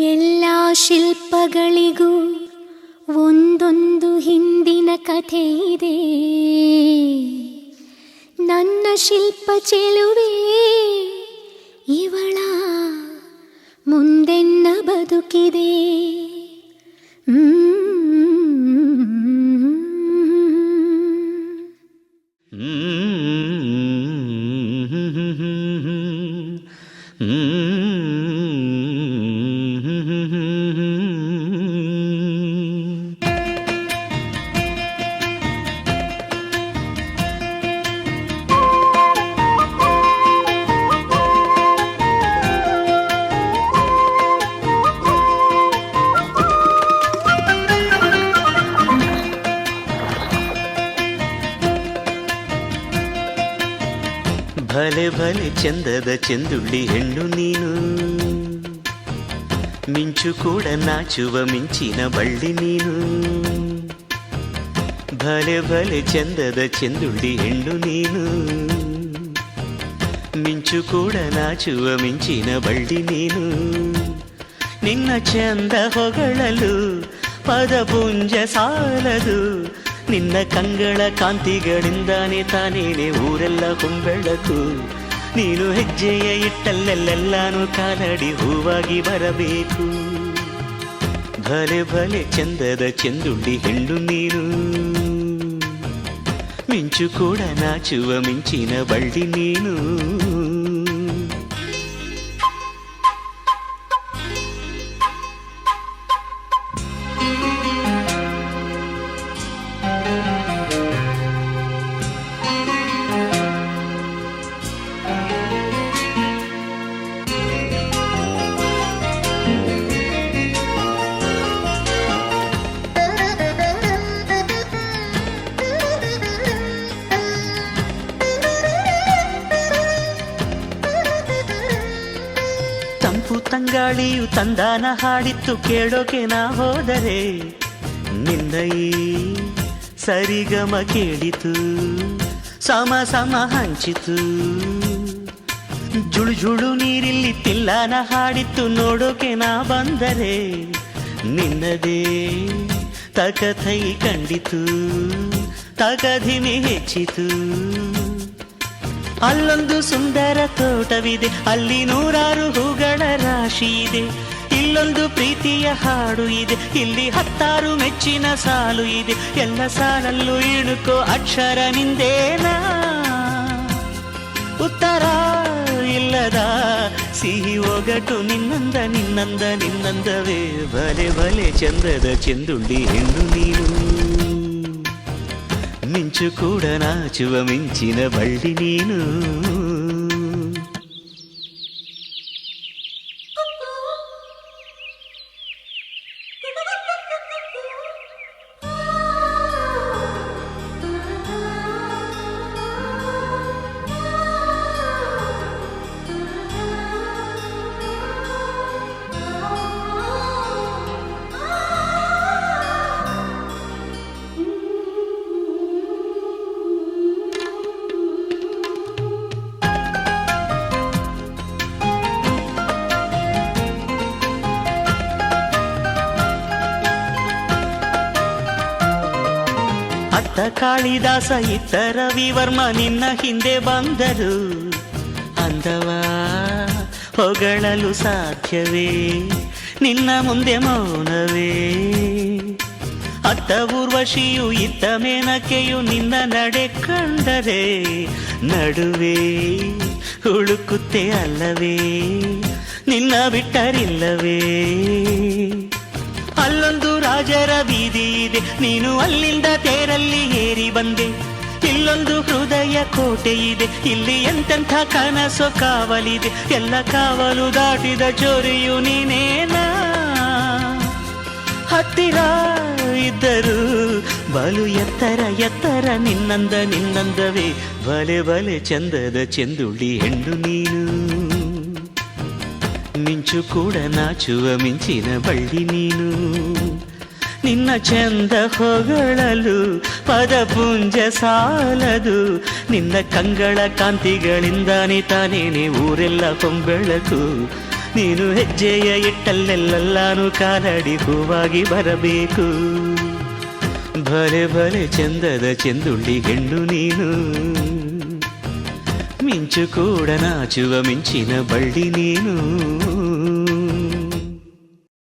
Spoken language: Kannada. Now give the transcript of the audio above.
ಎಲ್ಲ ಶಿಲ್ಪಗಳಿಗೂ ಒಂದೊಂದು ಹಿಂದಿನ ಕಥೆ ಇದೆ. ನನ್ನ ಶಿಲ್ಪ ಚೆಲುವೆ ಇವಳ ಮುಂದೆನ್ನ ಬದುಕಿದೆ. ಹ್ಮ್. ಭಲೆ ಭಲೆ ಚಂದದ ಚೆಂದುಳ್ಳಿ ಹೆಣ್ಣು ನೀನು ಮಿಂಚು ಕೂಡ ನಾಚುವ ಮಿಂಚಿನ ಬಳ್ಳಿ ನೀನು ಭಲೆ ಭಲೆ ಚಂದದ ಚೆಂದುಳ್ಳಿ ಹೆಣ್ಣು ನೀನು ಮಿಂಚು ಕೂಡ ನಾಚುವ ಮಿಂಚಿನ ಬಳ್ಳಿ ನೀನು ನಿನ್ನ ಚಂದ ಹೊಗಳಲು ಪದಪುಂಜ ಸಾಲದು ನಿನ್ನ ಕಂಗಳ ಕಾಂತಿಗಳಿಂದಾನೆ ತಾನೇನೆ ಊರೆಲ್ಲ ಹೊಂಬೆಳಕು ನೀನು ಹೆಜ್ಜೆಯ ಇಟ್ಟಲ್ಲೆಲ್ಲೆಲ್ಲಾನು ಕಾಲಡಿ ಹೂವಾಗಿ ಬರಬೇಕು. ಭಲೆ ಭಲೆ ಚಂದದ ಚೆಂದುಂಡಿ ಹೆಣ್ಣು ನೀನು. ಮಿಂಚು ಕೂಡ ನಾಚುವ ಮಿಂಚಿನ ಬಳ್ಳಿ ನೀನು. ತಂಪು ತಂಗಾಳಿಯು ತಂದಾನ ಹಾಡಿತ್ತು ಕೇಳೋಕೆ ನಾ ಹೋದರೆ. ಈ ಸರಿಗಮ ಕೇಳಿತು, ಸಮ ಸಮ ಹಂಚಿತು. ಜುಳು ಜುಳು ನೀರಿಲ್ಲಿ ತಿಲ್ಲಾನ ಹಾಡಿತ್ತು ನೋಡೋಕೆ ನಾ ಬಂದರೆ. ನಿನ್ನದೇ ತಕಥೈ ಕಂಡಿತು, ತಕಧಿಮಿ ಹೆಚ್ಚಿತು. ಅಲ್ಲೊಂದು ಸುಂದರ ತೋಟವಿದೆ, ಅಲ್ಲಿ ನೂರಾರು ಹೂಗಳ ರಾಶಿ ಇದೆ. ಇಲ್ಲೊಂದು ಪ್ರೀತಿಯ ಹಾಡು ಇದೆ, ಇಲ್ಲಿ ಹತ್ತಾರು ಮೆಚ್ಚಿನ ಸಾಲು ಇದೆ. ಎಲ್ಲ ಸಾಲಲ್ಲೂ ಇಣುಕೋ ಅಕ್ಷರ ನಿಂದೇನ? ಉತ್ತರ ಇಲ್ಲದ ಸಿಹಿ ಒಗಟು ನಿನ್ನಂದ ನಿನ್ನಂದ, ನಿನ್ನಂದವೇ. ಬಲೆ ಬಲೆ ಚಂದದ ಚೆಂದುಳ್ಳಿ ಹೆಣ್ಣು ನೀನು. ಮಿಂಚು ಕೂಡ ನಾಚುವ ಮಿಂಚಿನ ಬಳ್ಳಿ ಅತ್ತ ಕಾಳಿದಾಸ ಇತ್ತ ರವಿವರ್ಮ ನಿನ್ನ ಹಿಂದೆ ಬಂದರು. ಅಂದವ ಹೊಗಳಲು ಸಾಧ್ಯವೇ? ನಿನ್ನ ಮುಂದೆ ಮೌನವೇ? ಅತ್ತ ಊರ್ವಶಿಯು ಇತ್ತ ಮೇನಕೆಯು ನಿನ್ನ ನಡೆ ಕಂಡರೆ. ನಡುವೆ ಹುಡುಕುತ್ತೆ ಅಲ್ಲವೇ? ನಿನ್ನ ಬಿಟ್ಟರಿಲ್ಲವೇ? ರಾಜರ ಬೀದಿ ಇದೆ. ನೀನು ಅಲ್ಲಿಂದ ತೇರಲ್ಲಿ ಏರಿ ಬಂದೆ. ಇಲ್ಲೊಂದು ಹೃದಯ ಕೋಟೆ ಇದೆ. ಇಲ್ಲಿ ಎಂತೆಂಥ ಕನಸು ಕಾವಲಿದೆ. ಎಲ್ಲ ಕಾವಲು ದಾಟಿದ ಚೋರಿಯು ನೀನೇನ? ಹತ್ತಿರ ಇದ್ದರು ಬಲು ಎತ್ತರ ಎತ್ತರ ನಿನ್ನಂದ ನಿನ್ನಂದವೇ. ಬಲೆ ಬಲೆ ಚಂದದ ಚೆಂದುಳ್ಳಿ ಹೆಣ್ಣು ನೀನು. ಮಿಂಚು ಕೂಡ ನಾಚುವ ಮಿಂಚಿನ ಬಳ್ಳಿ ನೀನು. ನಿನ್ನ ಚಂದ ಹೊಗಳಲು ಪದಪುಂಜ ಸಾಲದು. ನಿನ್ನ ಕಂಗಳ ಕಾಂತಿಗಳಿಂದಾನೆ ತಾನೇನೆ ಊರೆಲ್ಲ ಹೊಂಬೆಳಕು. ನೀನು ಹೆಜ್ಜೆಯ ಇಟ್ಟಲ್ಲೆಲ್ಲಾನು ಕಾಲಡಿ ಹೂವಾಗಿ ಬರಬೇಕು. ಭಲೆ ಭಲೆ ಚಂದದ ಚೆಂದುಂಡಿ ಹೆಣ್ಣು ನೀನು. ಮಿಂಚು ಕೂಡ ನಾಚುವ ಮಿಂಚಿನ ಬಳ್ಳಿ ನೀನು.